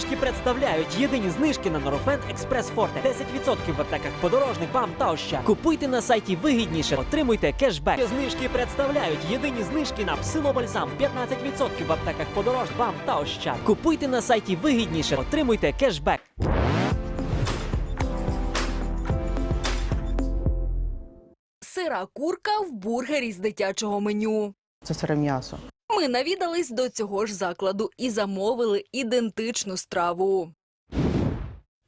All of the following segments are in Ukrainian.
знижки представляють єдині знижки на Норофен Експрес Форте. 10% в аптеках подорожник, бам та ощад. Купуйте на сайті вигідніше, отримуйте кешбек. Знижки представляють єдині знижки на псилобальзам. 15% в аптеках подорожник, бам та ощад. Купуйте на сайті вигідніше, отримуйте кешбек. Сира курка в бургері з дитячого меню. Це сире м'ясо. Ми навідались до цього ж закладу і замовили ідентичну страву.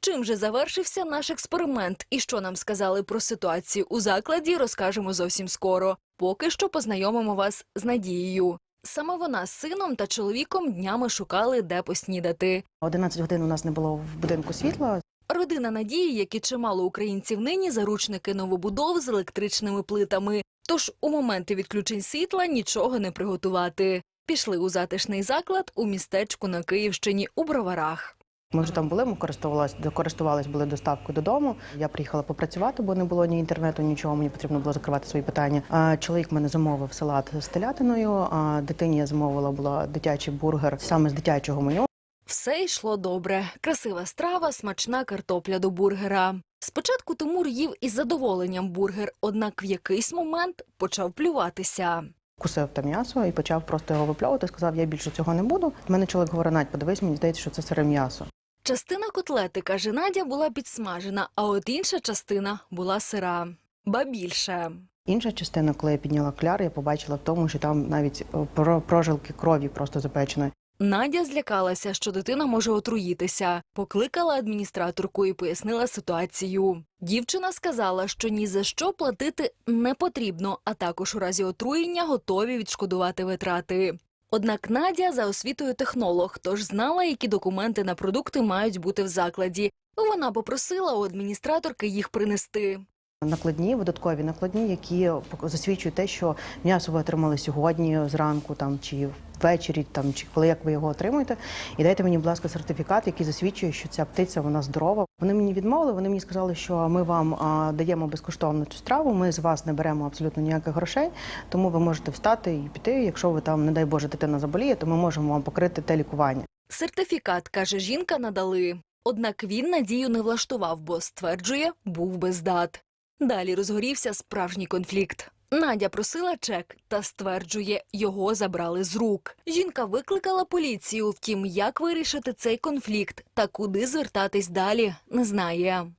Чим же завершився наш експеримент і що нам сказали про ситуацію у закладі, розкажемо зовсім скоро. Поки що познайомимо вас з Надією. Саме вона з сином та чоловіком днями шукали, де поснідати. 11 годин у нас не було в будинку світла. Родина Надії, як і чимало українців нині, заручники новобудов з електричними плитами. Тож у моменти відключень світла нічого не приготувати. Пішли у затишний заклад у містечку на Київщині у Броварах. Ми вже там були, ми користувалися, користувались були доставкою додому. Я приїхала попрацювати, бо не було ні інтернету, нічого. Мені потрібно було закривати свої питання. Чоловік мене замовив салат з телятиною. А дитині я замовила була дитячий бургер саме з дитячого меню. Все йшло добре. Красива страва, смачна картопля до бургера. Спочатку Тимур їв із задоволенням бургер, однак в якийсь момент почав плюватися. Кусив те м'ясо і почав просто його випльовувати. Сказав, я більше цього не буду. В мене чоловік говорить, Надь, подивись, мені здається, що це сире м'ясо. Частина котлети, каже Надя, була підсмажена, а от інша частина була сира. Ба більше. Інша частина, коли я підняла кляр, я побачила в тому, що там навіть е, про- прожилки крові просто запеченої. Надя злякалася, що дитина може отруїтися. Покликала адміністраторку і пояснила ситуацію. Дівчина сказала, що ні за що платити не потрібно, а також у разі отруєння готові відшкодувати витрати. Однак Надя за освітою технолог, тож знала, які документи на продукти мають бути в закладі. Вона попросила у адміністраторки їх принести. Накладні, видаткові накладні, які засвідчують те, що м'ясо ви отримали сьогодні зранку, там чи ввечері, там чи коли як ви його отримуєте. І дайте мені, будь ласка, сертифікат, який засвідчує, що ця птиця вона здорова. Вони мені відмовили. Вони мені сказали, що ми вам а, даємо безкоштовно цю страву. Ми з вас не беремо абсолютно ніяких грошей, тому ви можете встати і піти. Якщо ви там, не дай Боже, дитина заболіє, то ми можемо вам покрити те лікування. Сертифікат, каже жінка, надали. Однак він надію не влаштував, бо стверджує, був без дат. Далі розгорівся справжній конфлікт. Надя просила чек та стверджує, його забрали з рук. Жінка викликала поліцію. Втім, як вирішити цей конфлікт та куди звертатись далі, не знає.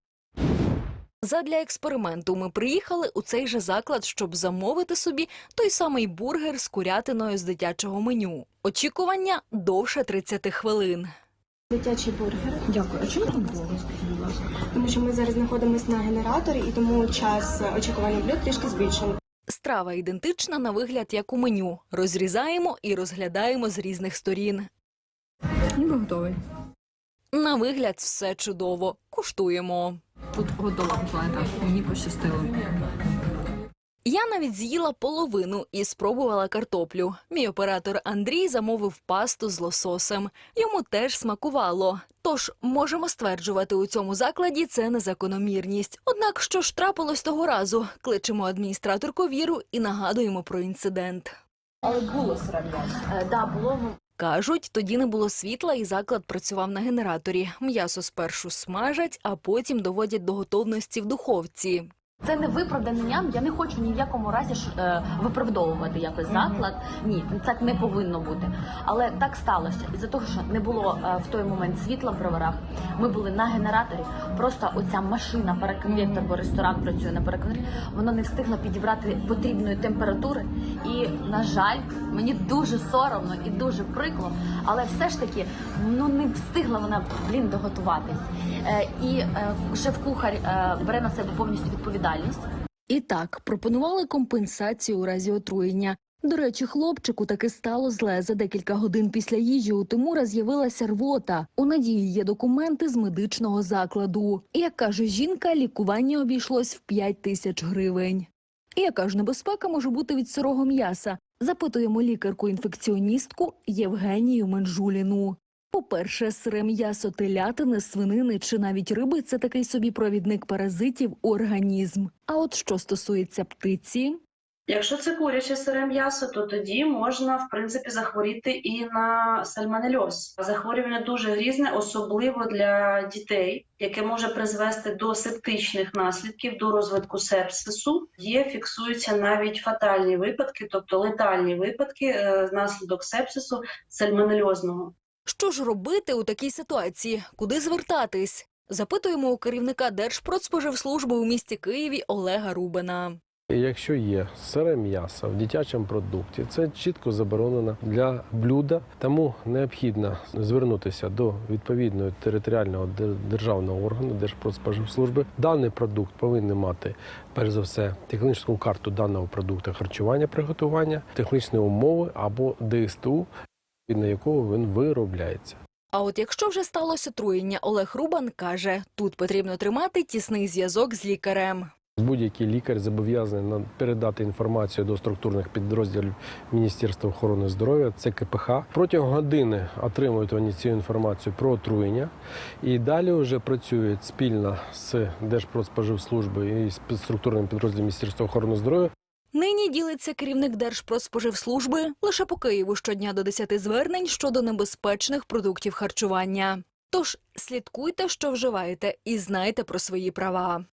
Задля експерименту ми приїхали у цей же заклад, щоб замовити собі той самий бургер з курятиною з дитячого меню. Очікування довше 30 хвилин. Дитячий бургер. Дякую. А чому так довго, скажіть, будь ласка? Тому що ми зараз знаходимося на генераторі і тому час очікування блюд трішки збільшений. Страва ідентична на вигляд, як у меню. Розрізаємо і розглядаємо з різних сторін. Ніби готовий. На вигляд все чудово. Куштуємо. Тут готова планета. Мені пощастило. Я навіть з'їла половину і спробувала картоплю. Мій оператор Андрій замовив пасту з лососем. Йому теж смакувало. Тож можемо стверджувати, у цьому закладі це незакономірність. Однак, що ж трапилось того разу, кличемо адміністраторку Віру і нагадуємо про інцидент. Е, Да, було ну, Кажуть, тоді не було світла, і заклад працював на генераторі. М'ясо спершу смажать, а потім доводять до готовності в духовці. Це не виправдання. Я не хочу ні в якому разі ж, е, виправдовувати якось заклад. Ні, так не повинно бути. Але так сталося. Із-за того, що не було е, в той момент світла в броварах. Ми були на генераторі. Просто оця машина переконвектор, бо ресторан працює на переконвекторі, вона не встигла підібрати потрібної температури. І на жаль, мені дуже соромно і дуже прикро, але все ж таки ну не встигла вона блін доготуватись. Е, і е, шеф-кухар е, бере на себе повністю відповідальність. І так пропонували компенсацію у разі отруєння. До речі, хлопчику таки стало зле. За декілька годин після їжі у Тимура з'явилася рвота. У надії є документи з медичного закладу. Як каже жінка, лікування обійшлось в 5 тисяч гривень. І яка ж небезпека може бути від сирого м'яса? Запитуємо лікарку-інфекціоністку Євгенію Менжуліну. По-перше, сире м'ясо телятини, свинини чи навіть риби це такий собі провідник паразитів у організм. А от що стосується птиці, Якщо це куряче сире м'ясо, то тоді можна в принципі захворіти і на сальмонельоз. Захворювання дуже грізне, особливо для дітей, яке може призвести до септичних наслідків, до розвитку сепсису. Є фіксуються навіть фатальні випадки, тобто летальні випадки е, внаслідок сепсису сальмонельозного. Що ж робити у такій ситуації? Куди звертатись? Запитуємо у керівника Держпродспоживслужби у місті Києві Олега Рубина. Якщо є сире м'ясо в дитячому продукті, це чітко заборонено для блюда, тому необхідно звернутися до відповідного територіального державного органу Держпродспоживслужби. Даний продукт повинен мати перш за все технічну карту даного продукту харчування, приготування, технічні умови або ДСТУ, відповідно якого він виробляється. А от якщо вже сталося отруєння, Олег Рубан каже, тут потрібно тримати тісний зв'язок з лікарем. Будь-який лікар зобов'язаний на- передати інформацію до структурних підрозділів Міністерства охорони здоров'я, це КПХ. Протягом години отримують вони цю інформацію про отруєння і далі вже працюють спільно з Держпродспоживслужбою і з структурним підрозділом Міністерства охорони здоров'я Нині ділиться керівник Держпродспоживслужби лише по Києву щодня до 10 звернень щодо небезпечних продуктів харчування. Тож слідкуйте, що вживаєте, і знайте про свої права.